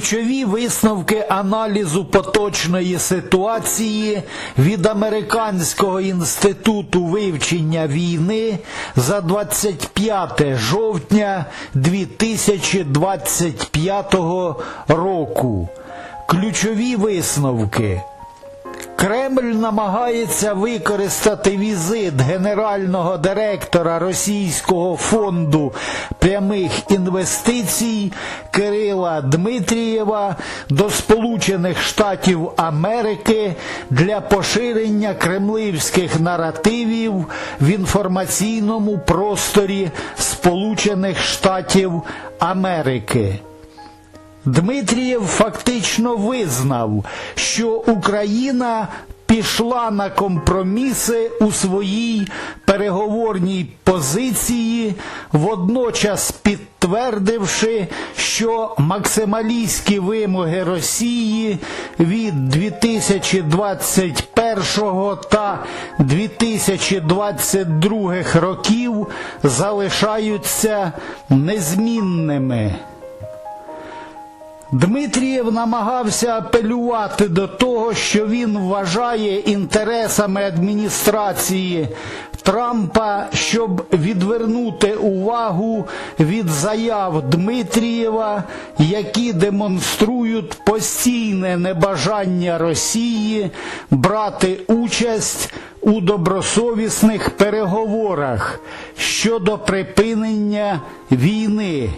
Ключові висновки аналізу поточної ситуації від Американського інституту вивчення війни за 25 жовтня 2025 року. Ключові висновки. Кремль намагається використати візит генерального директора Російського фонду прямих інвестицій Кирила Дмитрієва до Сполучених Штатів Америки для поширення кремлівських наративів в інформаційному просторі Сполучених Штатів Америки. Дмитрієв фактично визнав, що Україна пішла на компроміси у своїй переговорній позиції, водночас підтвердивши, що максималістські вимоги Росії від 2021 та 2022 років залишаються незмінними. Дмитрієв намагався апелювати до того, що він вважає інтересами адміністрації Трампа, щоб відвернути увагу від заяв Дмитрієва, які демонструють постійне небажання Росії брати участь у добросовісних переговорах щодо припинення війни.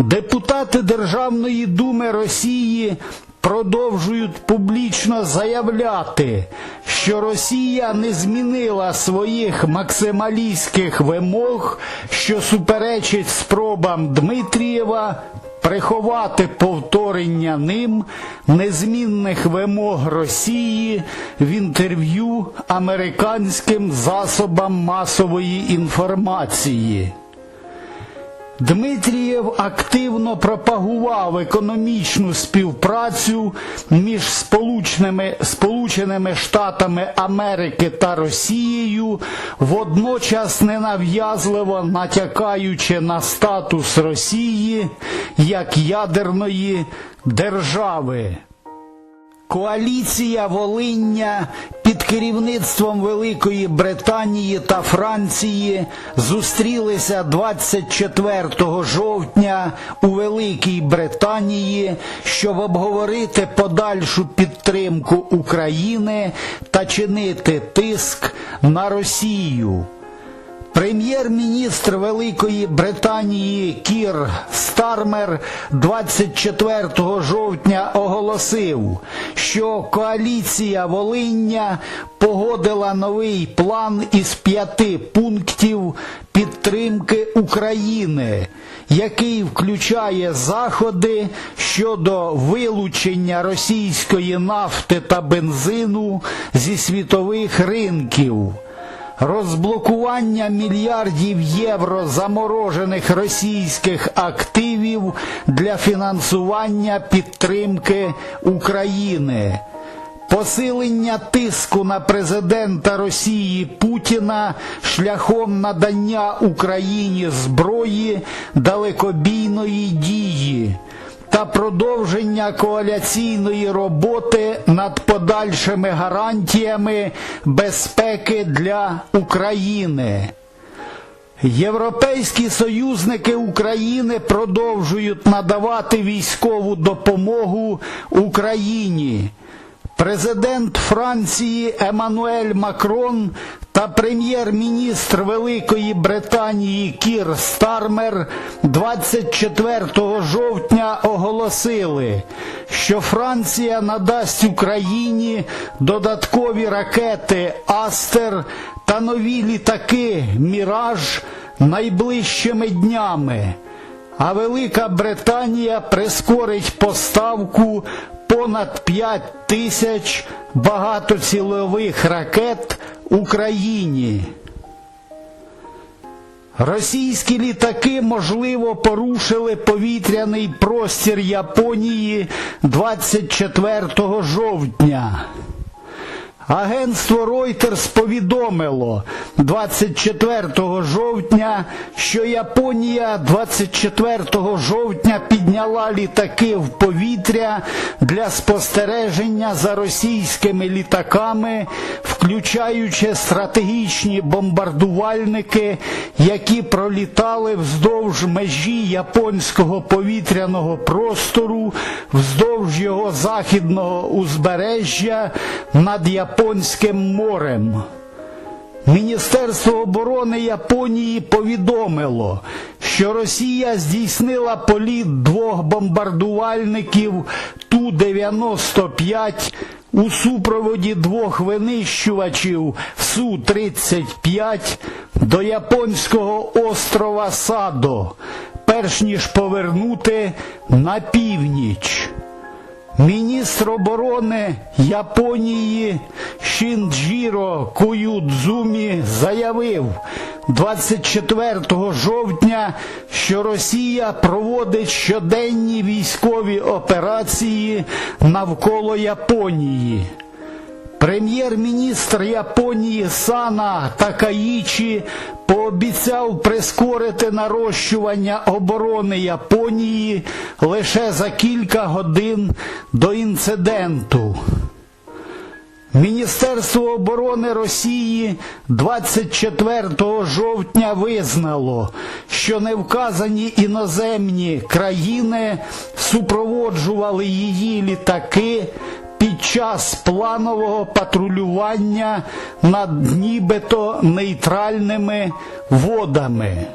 Депутати Державної думи Росії продовжують публічно заявляти, що Росія не змінила своїх максималістських вимог, що суперечить спробам Дмитрієва приховати повторення ним незмінних вимог Росії в інтерв'ю американським засобам масової інформації. Дмитрієв активно пропагував економічну співпрацю між Сполученими, Сполученими Штатами Америки та Росією, водночас ненав'язливо натякаючи на статус Росії як ядерної держави. Коаліція Волиння під керівництвом Великої Британії та Франції зустрілися 24 жовтня у Великій Британії, щоб обговорити подальшу підтримку України та чинити тиск на Росію. Прем'єр-міністр Великої Британії Кір Стармер 24 жовтня оголосив, що коаліція Волиння погодила новий план із п'яти пунктів підтримки України, який включає заходи щодо вилучення російської нафти та бензину зі світових ринків розблокування мільярдів євро заморожених російських активів для фінансування підтримки України. Посилення тиску на президента Росії Путіна шляхом надання Україні зброї далекобійної дії та продовження коаляційної роботи над подальшими гарантіями безпеки для України. Європейські союзники України продовжують надавати військову допомогу Україні. Президент Франції Еммануель Макрон та прем'єр-міністр Великої Британії Кір Стармер 24 жовтня оголосили, що Франція надасть Україні додаткові ракети Астер та нові літаки Міраж найближчими днями. А Велика Британія прискорить поставку понад 5 тисяч багатоцільових ракет Україні. Російські літаки, можливо, порушили повітряний простір Японії 24 жовтня. Агентство Reuters повідомило 24 жовтня, що Японія 24 жовтня підняла літаки в повітря для спостереження за російськими літаками, включаючи стратегічні бомбардувальники, які пролітали вздовж межі японського повітряного простору, вздовж його західного узбережжя над Японським морем. Міністерство оборони Японії повідомило, що Росія здійснила політ двох бомбардувальників Ту-95 у супроводі двох винищувачів Су-35 до японського острова Садо, перш ніж повернути на північ. Міністр оборони Японії Шінджіро Куюдзумі заявив 24 жовтня, що Росія проводить щоденні військові операції навколо Японії. Прем'єр-міністр Японії Сана Такаїчі пообіцяв прискорити нарощування оборони Японії лише за кілька годин до інциденту. Міністерство оборони Росії 24 жовтня визнало, що невказані іноземні країни супроводжували її літаки під час планового патрулювання над нібито нейтральними водами.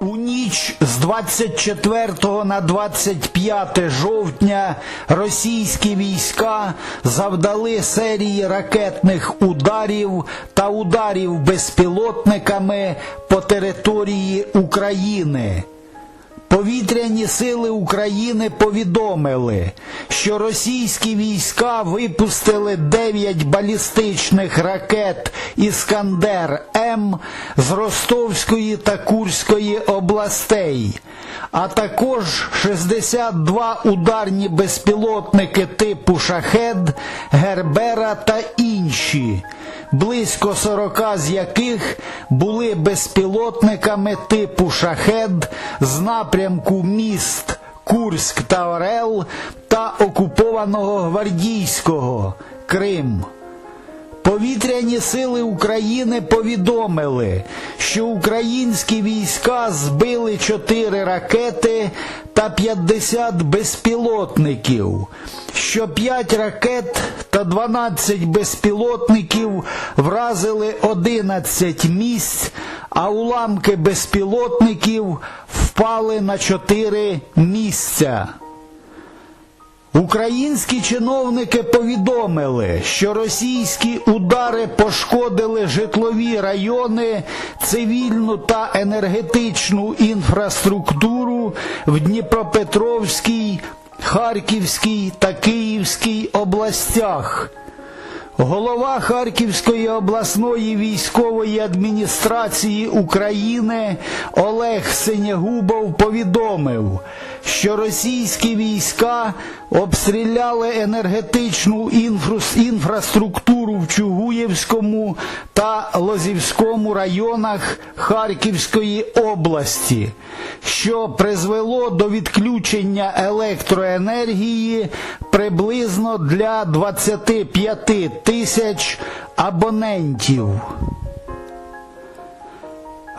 У ніч з 24 на 25 жовтня російські війська завдали серії ракетних ударів та ударів безпілотниками по території України. Повітряні сили України повідомили, що російські війська випустили 9 балістичних ракет Іскандер М з Ростовської та Курської областей, а також 62 ударні безпілотники типу Шахед, Гербера та інші близько 40 з яких були безпілотниками типу Шахед з напрямку міст Курськ та Орел та окупованого Гвардійського Крим. Повітряні сили України повідомили, що українські війська збили 4 ракети та 50 безпілотників, що 5 ракет та 12 безпілотників вразили 11 місць, а уламки безпілотників впали на 4 місця. Українські чиновники повідомили, що російські удари пошкодили житлові райони, цивільну та енергетичну інфраструктуру в Дніпропетровській, Харківській та Київській областях. Голова Харківської обласної військової адміністрації України Олег Синягубов повідомив, що російські війська обстріляли енергетичну інфраструктуру в Чугуєвському та Лозівському районах Харківської області, що призвело до відключення електроенергії приблизно для 25 тисяч абонентів.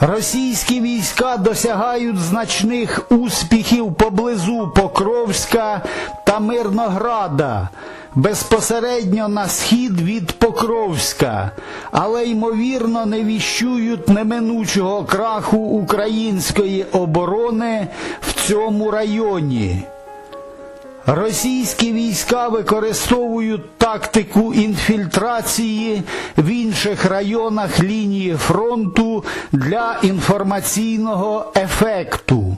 Російські війська досягають значних успіхів поблизу Покровська та Мирнограда, безпосередньо на схід від Покровська, але ймовірно не віщують неминучого краху української оборони в цьому районі. Російські війська використовують тактику інфільтрації в інших районах лінії фронту для інформаційного ефекту.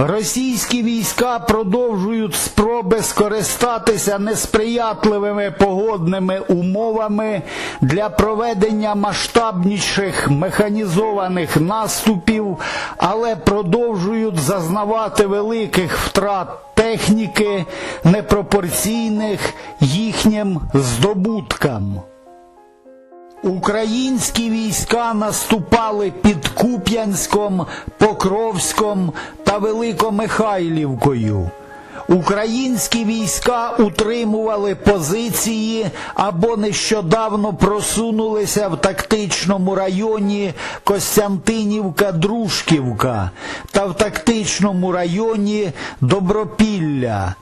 Російські війська продовжують спроби скористатися несприятливими погодними умовами для проведення масштабніших механізованих наступів, але продовжують зазнавати великих втрат техніки, непропорційних їхнім здобуткам. Українські війська наступали під Куп'янськом, Покровськом та Великомихайлівкою. Українські війська утримували позиції або нещодавно просунулися в тактичному районі Костянтинівка-Дружківка та в тактичному районі Добропілля.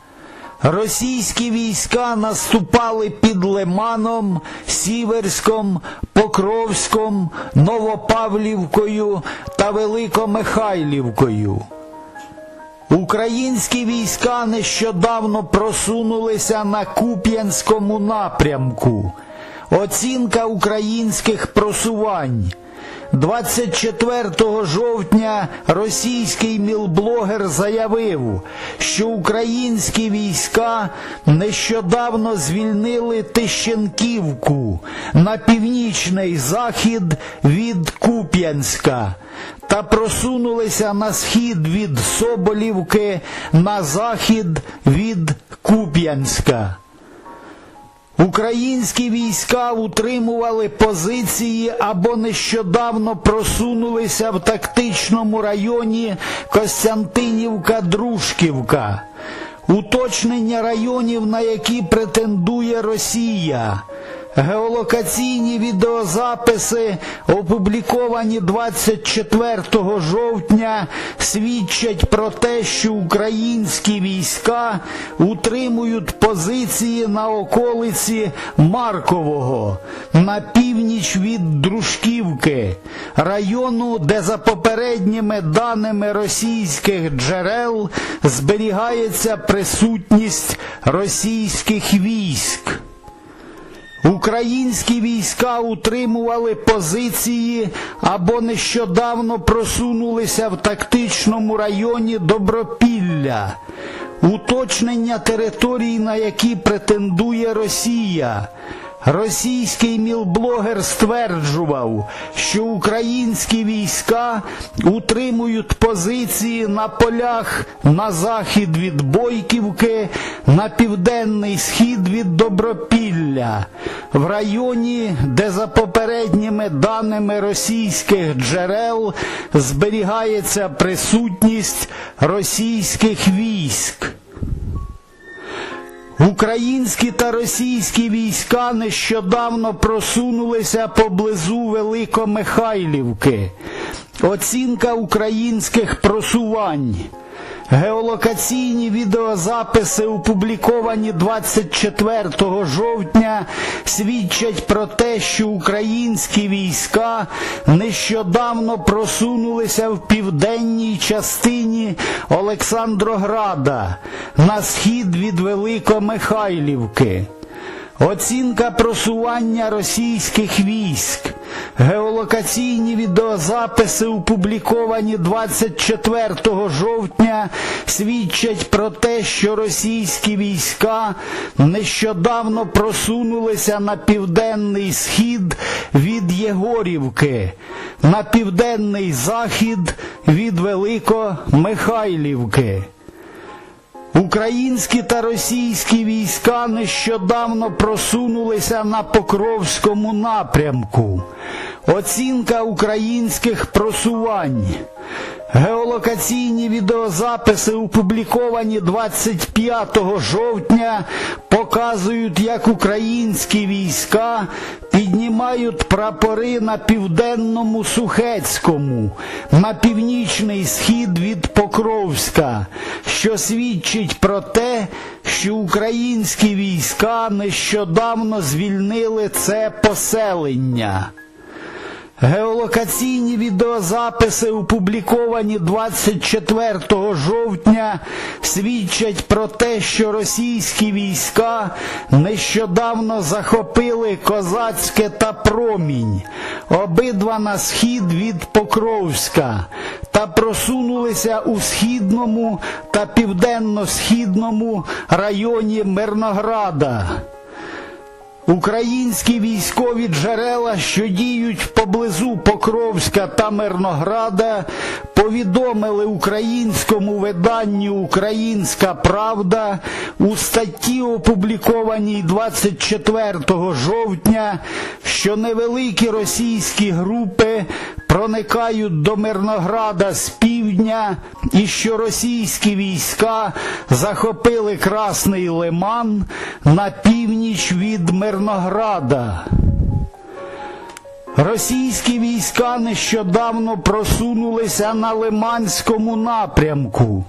Російські війська наступали під Лиманом, Сіверськом, Покровськом, Новопавлівкою та Великомихайлівкою. Українські війська нещодавно просунулися на Куп'янському напрямку. Оцінка українських просувань. 24 жовтня російський мілблогер заявив, що українські війська нещодавно звільнили Тищенківку на північний захід від Куп'янська та просунулися на схід від Соболівки на захід від Куп'янська. Українські війська утримували позиції або нещодавно просунулися в тактичному районі Костянтинівка-Дружківка. Уточнення районів, на які претендує Росія. Геолокаційні відеозаписи, опубліковані 24 жовтня, свідчать про те, що українські війська утримують позиції на околиці Маркового на північ від Дружківки, району, де за попередніми даними російських джерел зберігається присутність російських військ. Українські війська утримували позиції або нещодавно просунулися в тактичному районі Добропілля, уточнення територій, на які претендує Росія. Російський мілблогер стверджував, що українські війська утримують позиції на полях на захід від Бойківки, на південний схід від Добропілля, в районі, де за попередніми даними російських джерел зберігається присутність російських військ. Українські та російські війська нещодавно просунулися поблизу Великомихайлівки. Оцінка українських просувань. Геолокаційні відеозаписи, опубліковані 24 жовтня, свідчать про те, що українські війська нещодавно просунулися в південній частині Олександрограда на схід від Великомихайлівки. Оцінка просування російських військ. Геолокаційні відеозаписи, опубліковані 24 жовтня, свідчать про те, що російські війська нещодавно просунулися на південний схід від Єгорівки, на південний захід від Великомихайлівки. Українські та російські війська нещодавно просунулися на Покровському напрямку. Оцінка українських просувань. Геолокаційні відеозаписи, опубліковані 25 жовтня, показують, як українські війська піднімають прапори на південному Сухецькому, на північний схід від Покровська, що свідчить про те, що українські війська нещодавно звільнили це поселення. Геолокаційні відеозаписи, опубліковані 24 жовтня, свідчать про те, що російські війська нещодавно захопили Козацьке та Промінь, обидва на схід від Покровська, та просунулися у східному та південно-східному районі Мирнограда. Українські військові джерела, що діють поблизу Покровська та Мирнограда, повідомили українському виданню Українська Правда у статті, опублікованій 24 жовтня, що невеликі російські групи проникають до Мирнограда з півдня і що російські війська захопили Красний Лиман на північ від Мирнограда. Російські війська нещодавно просунулися на Лиманському напрямку.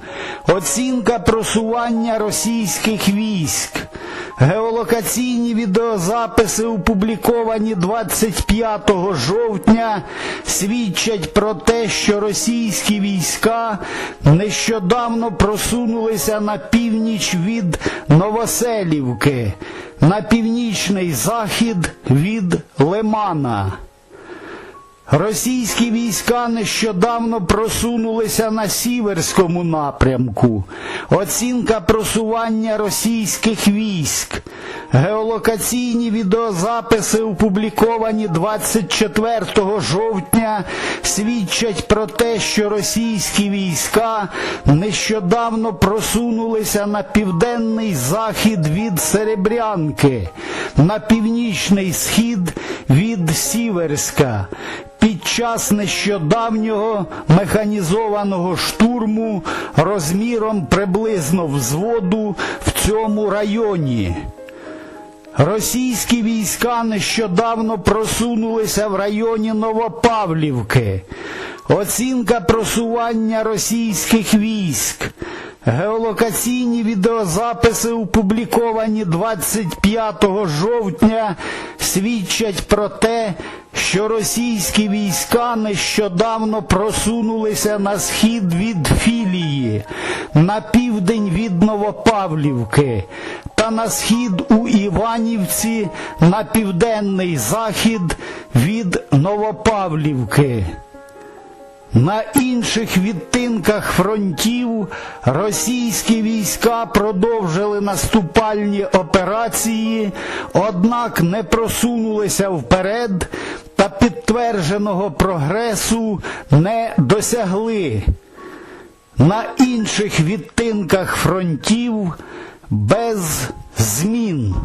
Оцінка просування російських військ. Геолокаційні відеозаписи, опубліковані 25 жовтня, свідчать про те, що російські війська нещодавно просунулися на північ від Новоселівки, на північний захід від Лимана. Російські війська нещодавно просунулися на сіверському напрямку. Оцінка просування російських військ. Геолокаційні відеозаписи, опубліковані 24 жовтня, свідчать про те, що російські війська нещодавно просунулися на південний захід від Серебрянки, на північний схід від Сіверська під час нещодавнього механізованого штурму розміром приблизно взводу в цьому районі. Російські війська нещодавно просунулися в районі Новопавлівки. Оцінка просування російських військ. Геолокаційні відеозаписи, опубліковані 25 жовтня, свідчать про те, що російські війська нещодавно просунулися на схід від Філії, на південь від Новопавлівки та на схід у Іванівці, на південний захід від Новопавлівки. На інших відтинках фронтів російські війська продовжили наступальні операції, однак не просунулися вперед та підтвердженого прогресу не досягли. На інших відтинках фронтів без змін.